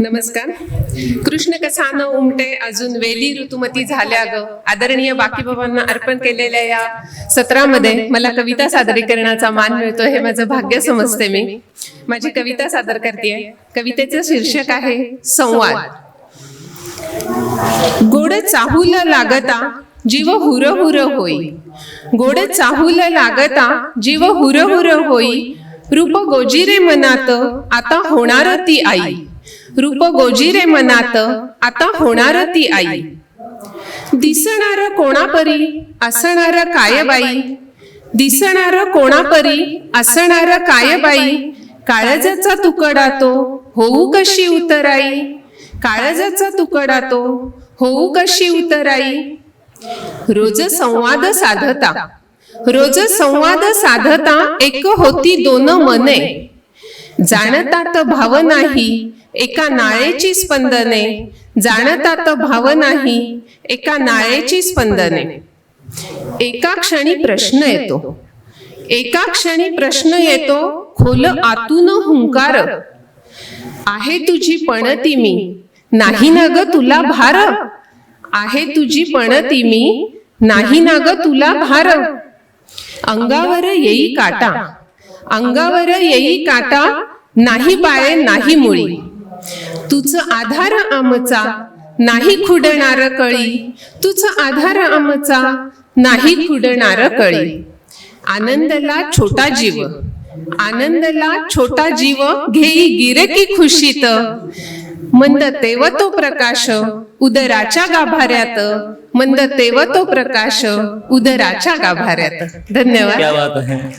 नमस्कार. कृष्ण कसानं उमटे अजून वेली ऋतुमती झाल्या ग? आदरणीय बाकीबाबांना अर्पण केलेल्या या सत्रामध्ये मला कविता सादरीकरणाचा मान मिळतो हे माझं भाग्य समजते मी. माझी कविता सादर करते कवितेचं शीर्षक आहे संवाद. गोड चाहूला लागता जीव हुर हुर होई. गोड चाहूल लागता जीव हुर हुर होई. रूप गोजिरे मनात आता होणार ती आई. रूप गोजिरे मनात आता होणार ती आई. दिसणार कोणापरी असणार काय बाई दिसणार कोणापरी असणार काय बाई काळजाचा तुकडा तो होऊ कशी उतराई? काळजाचा तुकडा तो होऊ कशी उतराई? रोज संवाद साधता. रोज संवाद साधता एक होती दोन मने. जाणतात भाव नाही एका नाळेची स्पंदने. जाणतात भाव नाही एका नाळेची स्पंदने. एका क्षणी प्रश्न येतो. एका क्षणी प्रश्न येतो खोल आतून हुंकार. आहे तुझी पणती मी. नाही ना ग तुला भार. आहे तुझी पणती मी नाही ना ग तुला भार. अंगावर येई काटा. अंगावर येई काटा. नाही बाळे नाही मुळी. तुझ आधार आमचा. नाही खुडणार कळी. तुझ आधार आमचा. नाही खुडणार कळी. आनंदला छोटा जीव. आनंदला छोटा जीव घेई गिरकी खुशीत. मंद तेव तो प्रकाश उदराच्या गाभाऱ्यात. मंद तेव तो प्रकाश उदराच्या गाभाऱ्यात. धन्यवाद.